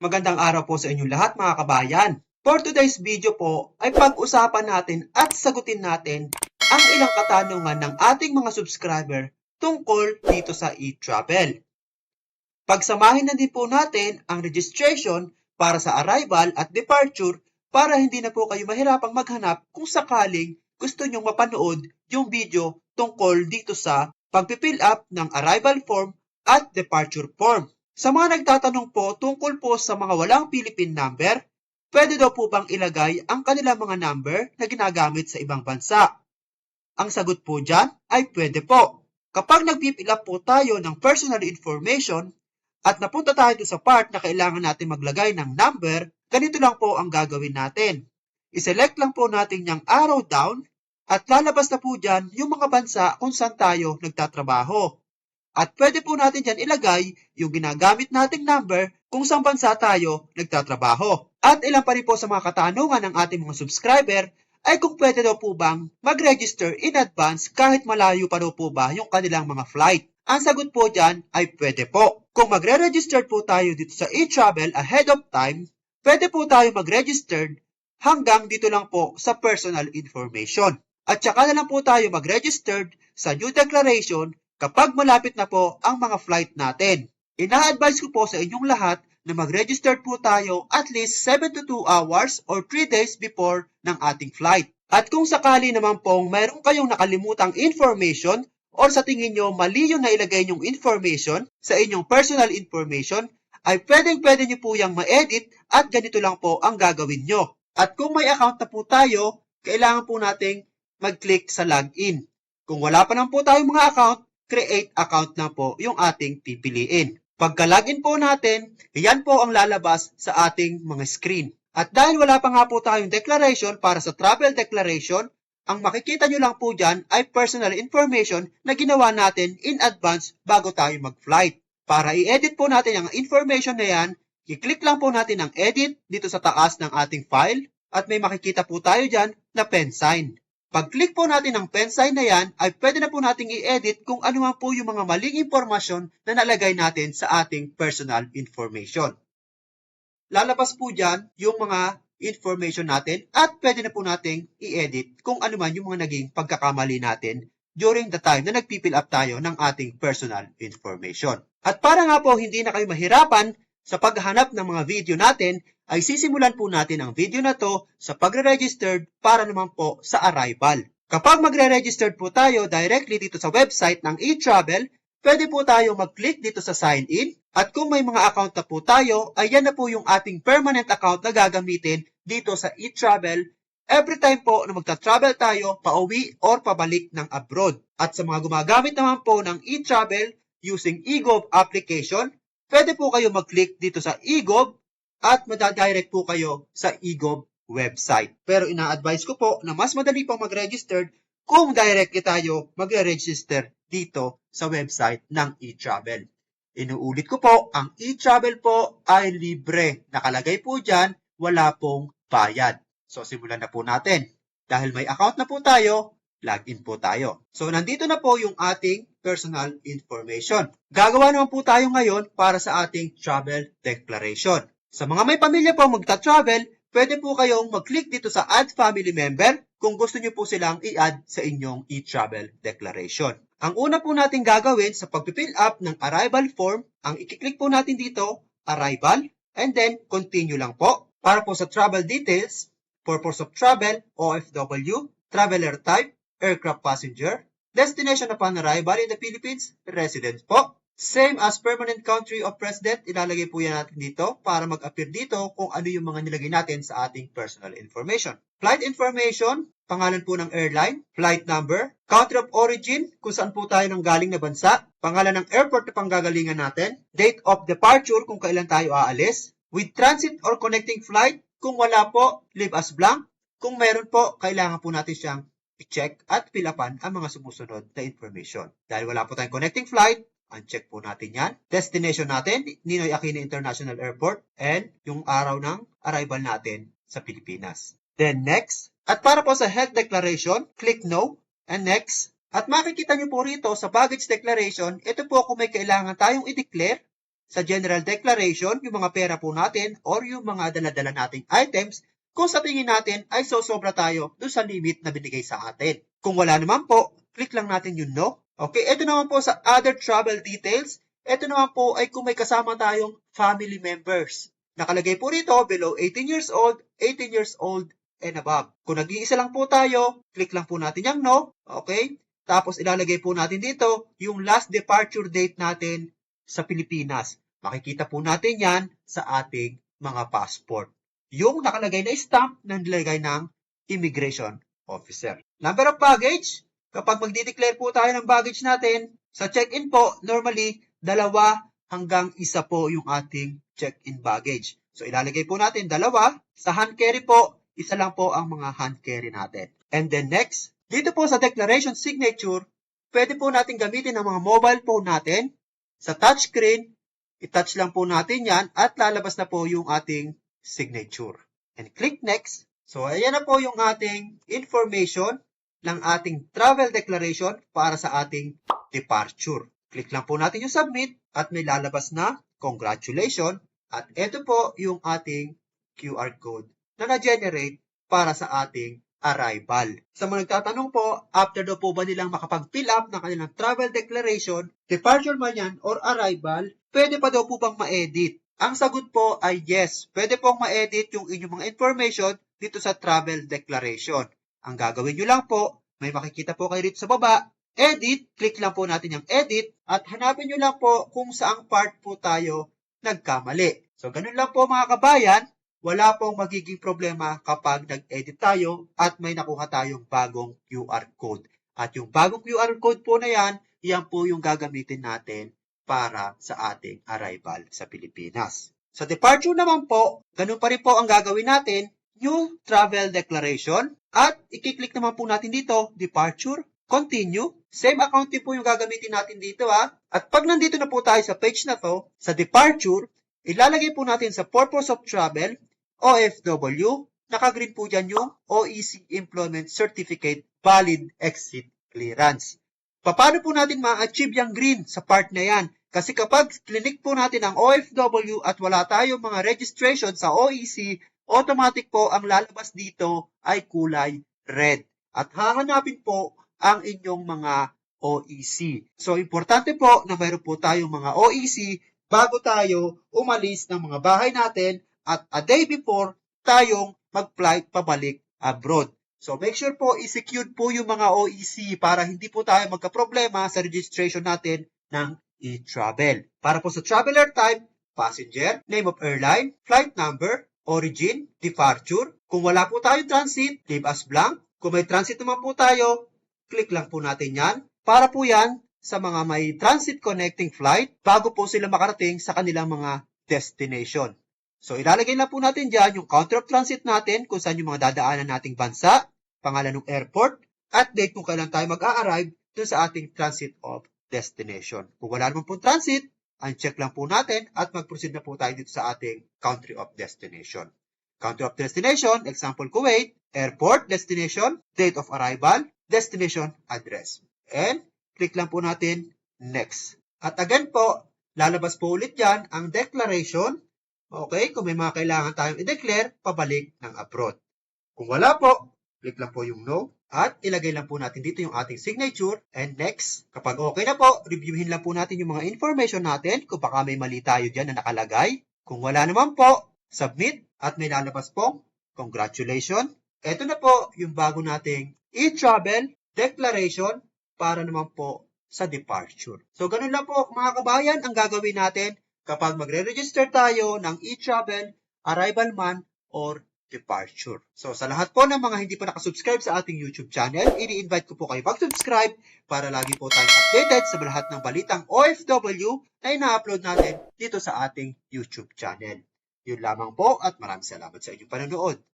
Magandang araw po sa inyong lahat mga kabayan. For today's video po ay pag-usapan natin at sagutin natin ang ilang katanungan ng ating mga subscriber tungkol dito sa e-travel. Pagsamahin na din po natin ang registration para sa arrival at departure para hindi na po kayo mahirapang maghanap kung sakaling gusto nyong mapanood yung video tungkol dito sa pagpipill up ng arrival form at departure form. Sa mga nagtatanong po tungkol po sa mga walang Philippine number, pwede daw po bang ilagay ang kanilang mga number na ginagamit sa ibang bansa? Ang sagot po dyan ay pwede po. Kapag nagpipill up po tayo ng personal information at napunta tayo sa part na kailangan natin maglagay ng number, ganito lang po ang gagawin natin. I-select lang po natin yung arrow down at lalabas na po dyan yung mga bansa kung saan tayo nagtatrabaho. At pwede po natin dyan ilagay yung ginagamit nating number kung saan bansa tayo nagtatrabaho. At ilan pa rin po sa mga katanungan ng ating mga subscriber ay kung pwede daw po bang mag-register in advance kahit malayo pa daw po ba yung kanilang mga flight. Ang sagot po dyan ay pwede po. Kung magre-register po tayo dito sa e-travel ahead of time, pwede po tayo mag-register hanggang dito lang po sa personal information. At saka na lang po tayo mag-registered sa new declaration kapag malapit na po ang mga flight natin. Ina-advise ko po sa inyong lahat na mag-register po tayo at least 7 to 2 hours or 3 days before ng ating flight. At kung sakali naman pong mayroon kayong nakalimutang information or sa tingin nyo mali yung nailagay nyong information sa inyong personal information, ay pwedeng pwede nyo po yung ma-edit at ganito lang po ang gagawin nyo. At kung may account na po tayo, kailangan po nating mag-click sa login. Kung wala pa naman po tayong mga account, create account na po yung ating pipiliin. Pagka-login po natin, yan po ang lalabas sa ating mga screen. At dahil wala pa nga po tayong declaration para sa travel declaration, ang makikita nyo lang po dyan ay personal information na ginawa natin in advance bago tayo mag-flight. Para i-edit po natin ang information na yan, i-click lang po natin ang edit dito sa taas ng ating file at may makikita po tayo dyan na pen sign. Pag-click po natin ng pen sign na yan, ay pwede na po nating i-edit kung ano man po yung mga maling impormasyon na nalagay natin sa ating personal information. Lalabas po dyan yung mga information natin at pwede na po nating i-edit kung ano man yung mga naging pagkakamali natin during the time na nagpipill up tayo ng ating personal information. At para nga po hindi na kayo mahirapan sa paghahanap ng mga video natin, ay sisimulan po natin ang video na to sa pagre-registered para naman po sa arrival. Kapag magre-registered po tayo directly dito sa website ng eTravel, pwede po tayo mag-click dito sa sign in at kung may mga account na po tayo, ay yan na po yung ating permanent account na gagamitin dito sa eTravel every time po na magta-travel tayo pauwi or pabalik ng abroad. At sa mga gumagamit naman po ng eTravel using eGov application, pwede po kayo mag-click dito sa eGov at madadirect po kayo sa eGov website. Pero ina-advise ko po na mas madali pang mag-register kung direct tayo magre-register dito sa website ng eTravel. Inuulit ko po, ang eTravel po ay libre. Nakalagay po dyan, wala pong bayad. So, simulan na po natin. Dahil may account na po tayo, login po tayo. So, nandito na po yung ating personal information. Gagawa naman po tayo ngayon para sa ating travel declaration. Sa mga may pamilya po magta-travel, pwede po kayong mag-click dito sa Add Family Member kung gusto nyo po silang i-add sa inyong e-travel declaration. Ang una po natin gagawin sa pag-fill up ng arrival form, ang i-click po natin dito, arrival, and then continue lang po. Para po sa travel details, purpose of travel, OFW, traveler type, aircraft passenger, destination upon arrival in the Philippines, resident po. Same as permanent country of resident, ilalagay po yan natin dito para mag-appear dito kung ano yung mga nilagay natin sa ating personal information. Flight information, pangalan po ng airline, flight number, country of origin, kung saan po tayo nang galing na bansa, pangalan ng airport na panggagalingan natin, date of departure kung kailan tayo aalis, with transit or connecting flight, kung wala po, leave as blank, kung meron po, kailangan po natin siyang i-check at fill upan ang mga sumusunod na information. Dahil wala po tayong connecting flight, uncheck po natin yan. Destination natin, Ninoy Aquino International Airport, and yung araw ng arrival natin sa Pilipinas. Then next, at para po sa health declaration, click no, and next. At makikita nyo po rito sa baggage declaration, ito po kung may kailangan tayong i-declare sa general declaration, yung mga pera po natin or yung mga daladala nating items kung sa tingin natin ay sosobra tayo doon sa limit na binigay sa atin. Kung wala naman po, click lang natin yung no. Okay, ito naman po sa other travel details. Ito naman po ay kung may kasama tayong family members. Nakalagay po rito below 18 years old, 18 years old and above. Kung nag-iisa lang po tayo, click lang po natin yung no. Okay? Tapos ilalagay po natin dito yung last departure date natin sa Pilipinas. Makikita po natin yan sa ating mga passport. Yung nakalagay na stamp na nilagay ng immigration officer. Number of baggage, kapag magdi-declare po tayo ng baggage natin, sa check-in po, normally, dalawa hanggang isa po yung ating check-in baggage. So, ilalagay po natin dalawa. Sa hand carry po, isa lang po ang mga hand carry natin. And then next, dito po sa declaration signature, pwede po natin gamitin ang mga mobile phone natin. Sa touchscreen, i-touch lang po natin yan at lalabas na po yung ating signature. And click next. So, ayan na po yung ating information ng ating travel declaration para sa ating departure. Click lang po natin yung submit at may lalabas na congratulations. At ito po yung ating QR code na na-generate para sa ating arrival. Sa mga nagtatanong po, after daw po ba nilang makapag-fill up ng kanilang travel declaration, departure man yan or arrival, pwede pa daw po bang ma-edit? Ang sagot po ay yes, pwede pong ma-edit yung inyong mga information dito sa travel declaration. Ang gagawin nyo lang po, may makikita po kayo rito sa baba, edit, click lang po natin yung edit, at hanapin nyo lang po kung saang part po tayo nagkamali. So, ganun lang po mga kabayan, wala pong magiging problema kapag nag-edit tayo at may nakuha tayong bagong QR code. At yung bagong QR code po na yan, yan po yung gagamitin natin para sa ating arrival sa Pilipinas. Sa departure naman po, ganun pa rin po ang gagawin natin, yung travel declaration at i-click naman po natin dito, departure, continue. Same account din po yung gagamitin natin dito ha. At pag nandito na po tayo sa page na to, sa departure, ilalagay po natin sa purpose of travel, OFW, nakagreen po dyan yung OEC Employment Certificate Valid Exit Clearance. Paano po natin ma-achieve yung green sa part na yan? Kasi kapag clinic po natin ang OFW at wala tayong mga registration sa OEC, automatic po ang lalabas dito ay kulay red. At hahanapin po ang inyong mga OEC. So, importante po na mayroon po tayong mga OEC bago tayo umalis ng mga bahay natin at a day before tayong mag-flight pabalik abroad. So, make sure po i-secure po yung mga OEC para hindi po tayo magka-problema sa registration natin ng e-travel. Para po sa traveler type, passenger, name of airline, flight number, origin, departure. Kung wala po tayong transit, leave as blank. Kung may transit naman po tayo, click lang po natin yan. Para po yan sa mga may transit connecting flight bago po sila makarating sa kanilang mga destination. So, ilalagay lang po natin dyan yung country of transit natin kung saan yung mga dadaanan nating bansa, pangalan ng airport, at date kung kailan tayo mag-a-arrive dun sa ating transit of destination. Kung wala naman po transit, uncheck lang po natin at mag-proceed na po tayo dito sa ating country of destination. Country of destination, example Kuwait, airport, destination, date of arrival, destination, address. And click lang po natin next. At again po, lalabas po ulit yan ang declaration Okay, kung may mga kailangan tayong i-declare, pabalik ng abroad. Kung wala po, click lang po yung no. At ilagay lang po natin dito yung ating signature. And next, kapag okay na po, reviewin lang po natin yung mga information natin kung baka may mali tayo dyan na nakalagay. Kung wala naman po, submit at may lalabas pong congratulations. Ito na po yung bago nating e-travel declaration para naman po sa departure. So, ganun lang po mga kabayan ang gagawin natin kapag magre-register tayo ng e-travel, arrival man, or departure. So, sa lahat po ng mga hindi pa nakasubscribe sa ating YouTube channel, ini-invite ko po kayo mag-subscribe para lagi po tayong updated sa lahat ng balitang OFW na ina-upload natin dito sa ating YouTube channel. Yun lamang po at maraming salamat sa inyong panonood.